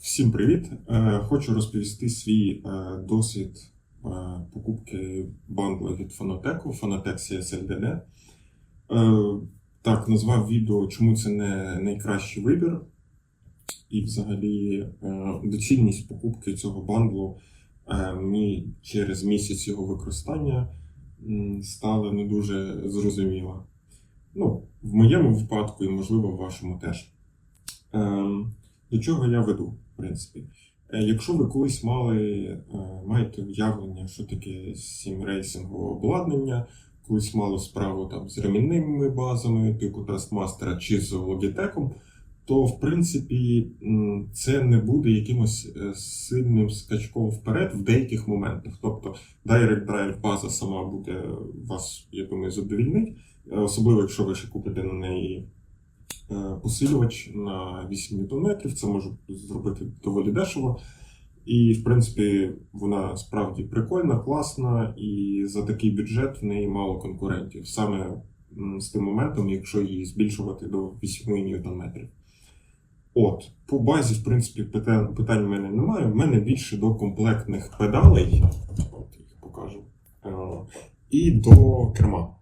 Всім привіт! Е, Хочу розповісти свій е, досвід е, покупки бандлу від Фонотеку, Фонотек CSLDD. Так, назвав відео, чому це не найкращий вибір. І взагалі доцільність покупки цього бандлу мені через місяць його використання стала не дуже зрозуміла. Ну, в моєму випадку і, можливо, в вашому теж. До чого я веду, в принципі. Е, Якщо ви колись мали, е, маєте уявлення, що таке сімрейсингове обладнання, колись мали справу там з ремінними базами, типу Trustmaster чи з Logitech, то в принципі це не буде якимось е, сильним скачком вперед в деяких моментах. Тобто Direct Drive база сама буде вас, я думаю, задовільнить, особливо якщо ви ще купите на неї посилювач на 8 Нм, це може зробити доволі дешево. І, в принципі, вона справді прикольна, класна, і за такий бюджет в неї мало конкурентів. Саме з тим моментом, якщо її збільшувати до 8 Нм. От, по базі, в принципі, питань, питань в мене немає. В мене більше до комплектних педалей. От їх покажу. Е, І до керма.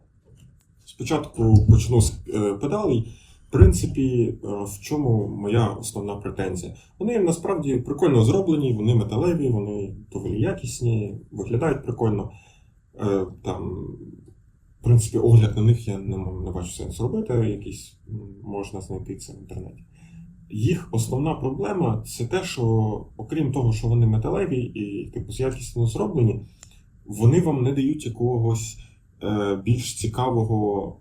Спочатку почну з е, педалей. Принципі, е, в чому моя основна претензія? Вони насправді прикольно зроблені, вони металеві, вони доволі якісні, виглядають прикольно. Е, Там, в принципі, огляд на них я не, не бачу сенсу робити, якийсь можна знайти це в інтернеті. Їх основна проблема це те, що окрім того, що вони металеві і типу якісно зроблені, вони вам не дають якогось е, більш цікавого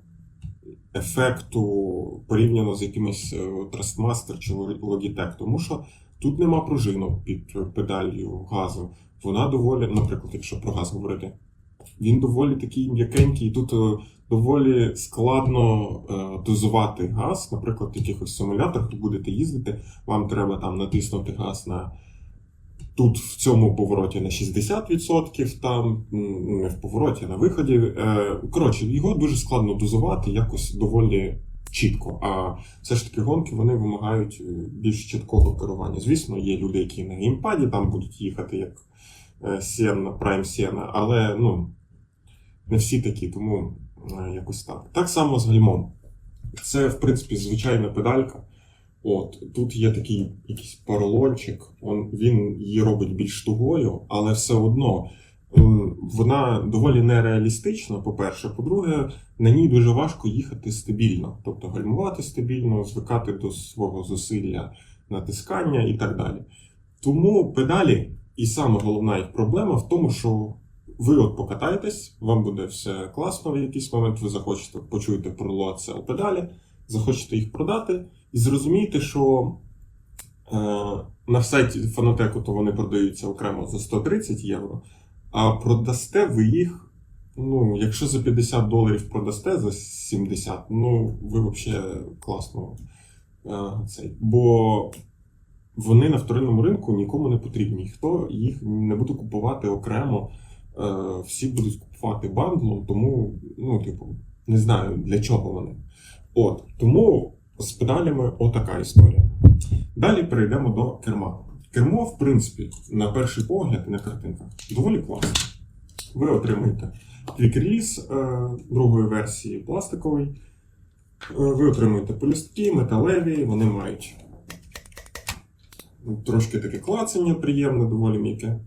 ефекту порівняно з якимось е, Trustmaster чи Logitech, тому що тут нема пружинок під педалью газу. Вона доволі, наприклад, якщо про газ говорити, він доволі такий м'якенький, тут е, доволі складно е, дозувати газ. Наприклад, в якихось симуляторах ви будете їздити, вам треба там натиснути газ на. Тут в цьому повороті на 60%, там не в повороті, а на виході. Е, Коротше, його дуже складно дозувати якось доволі чітко. А все ж таки гонки вони вимагають е, більш чіткого керування. Звісно, є люди, які на геймпаді там будуть їхати як е, Сена, Prime але ну, не всі такі, тому якось так. Так само з гальмом. Це, в принципі, звичайна педалька. От, тут є такий якийсь поролончик, он, він її робить більш тугою, але все одно вона доволі нереалістична, по-перше. По-друге, на ній дуже важко їхати стабільно, тобто гальмувати стабільно, звикати до свого зусилля натискання і так далі. Тому педалі, і саме головна їх проблема в тому, що ви от покатаєтесь, вам буде все класно в якийсь момент, ви захочете почуєте про лоцел педалі, захочете їх продати. І зрозумієте, що е, на сайті фонотеку то вони продаються окремо за 130 євро, а продасте ви їх, ну, якщо за 50 доларів продасте за 70, ну, ви взагалі класно. Е, цей. Бо вони на вторинному ринку нікому не потрібні. Ніхто їх не буде купувати окремо. Е, всі будуть купувати бандлом, тому, ну, типу, не знаю для чого вони. От, тому з педалями отака історія. Далі перейдемо до керма. Кермо, в принципі, на перший погляд на картинках доволі класно. Ви отримаєте квік-реліз другої версії пластиковий. Е, ви отримуєте полістки, металеві, вони мають трошки таке клацання приємне, доволі м'яке.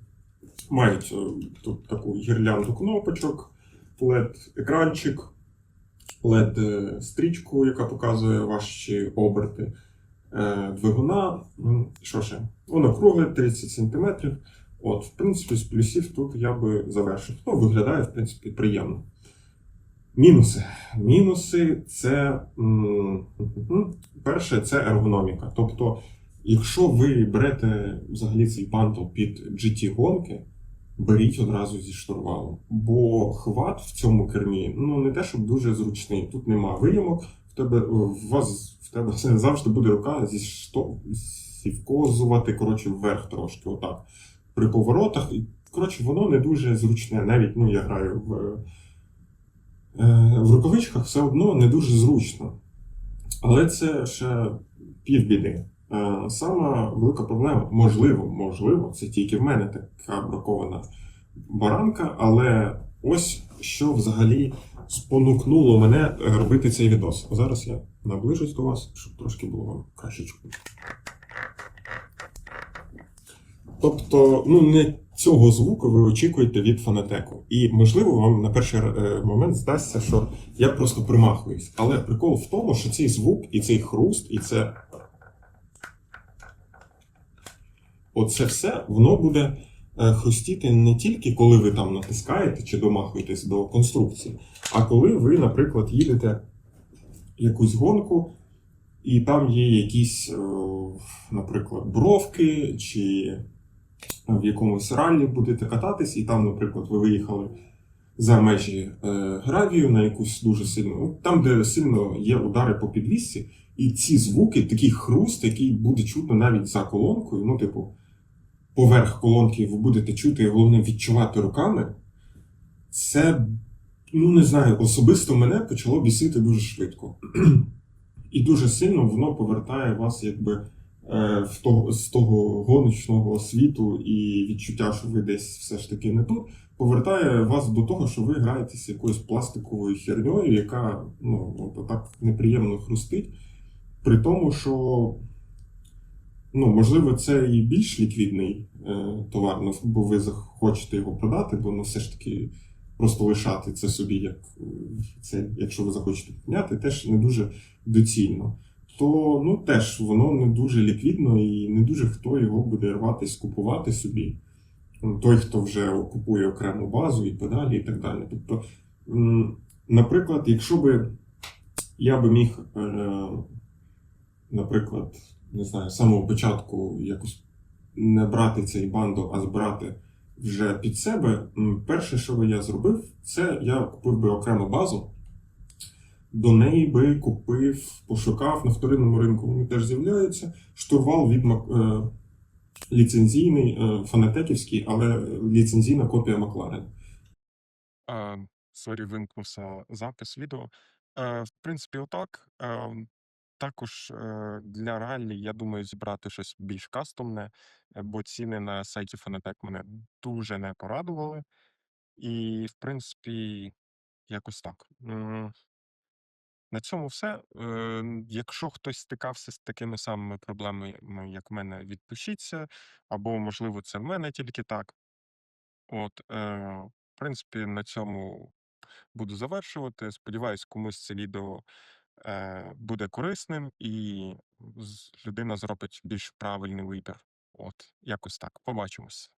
Мають е, тут таку гірлянду кнопочок, LED-екранчик, LED-стрічку, яка показує ваші оберти е, двигуна. М, Що ще? Воно кругле 30 см. От, в принципі, з плюсів тут я би завершив. Ну, виглядає, в принципі, приємно. Мінуси. Мінуси це перше, це ергономіка. Тобто, якщо ви берете взагалі цей бандл під GT-гонки, беріть одразу зі штурвалом. Бо хват в цьому кермі ну не те, щоб дуже зручний. Тут нема виямок, в тебе в вас в тебе завжди буде рука зі що сівкозувати, коротше, вверх трошки. Отак. При поворотах. Коротше, воно не дуже зручне. Навіть ну, я граю в, е, в рукавичках, все одно не дуже зручно. Але це ще півбіди. Е, Сама велика проблема, можливо, можливо, це тільки в мене така бракована баранка, але ось що взагалі спонукнуло мене робити цей відос. Зараз я наближусь до вас, щоб трошки було вам краще. Тобто, ну не цього звуку ви очікуєте від фонотеку. І можливо, вам на перший е, момент здасться, що я просто примахуюсь. Але прикол в тому, що цей звук і цей хруст, і це. Оце все воно буде е, хрустіти не тільки коли ви там натискаєте чи домахуєтесь до конструкції, а коли ви, наприклад, їдете якусь гонку, і там є якісь, е, наприклад, бровки, чи в якомусь раллі будете кататись, і там, наприклад, ви виїхали за межі е, гравію на якусь дуже сильну, ну, там, де сильно є удари по підвісці, і ці звуки, такий хруст, який буде чутно навіть за колонкою, ну, типу, поверх колонки ви будете чути, і головне відчувати руками, це, ну не знаю, особисто мене почало бісити дуже швидко. І дуже сильно воно повертає вас якби е, в того, з того гоночного світу і відчуття, що ви десь все ж таки не тут, повертає вас до того, що ви граєтесь якоюсь пластиковою херньою, яка ну, так неприємно хрустить. При тому, що ну, можливо, це і більш ліквідний е, товар, ну, бо ви захочете його продати, бо ну, все ж таки просто лишати це собі, як це, якщо ви захочете поміняти, теж не дуже доцільно. То ну, теж воно не дуже ліквідно і не дуже хто його буде рватись купувати собі. Ну, Той, хто вже купує окрему базу і педалі, і так далі. Тобто, наприклад, якщо би я би міг, е, наприклад, не знаю, з самого початку якось не брати цей бандл, а збирати вже під себе, перше, що би я зробив, це я купив би окрему базу. До неї би купив, пошукав на вторинному ринку. Вони теж з'являються. Штурвал від е, ліцензійний, е, фанатеківський, але ліцензійна копія Макларен. Сорі, вимкнувся запис відео. Е, В принципі, отак. Е, Також е, для раллі, я думаю, зібрати щось більш кастомне, е, бо ціни на сайті Fanatec мене дуже не порадували. І, в принципі, якось так. На цьому все. Е, Якщо хтось стикався з такими самими проблемами, як в мене, відпишіться, або, можливо, це в мене тільки так. От, в принципі, на цьому буду завершувати. Сподіваюсь, комусь це відео буде корисним і людина зробить більш правильний вибір. От, якось так. Побачимось.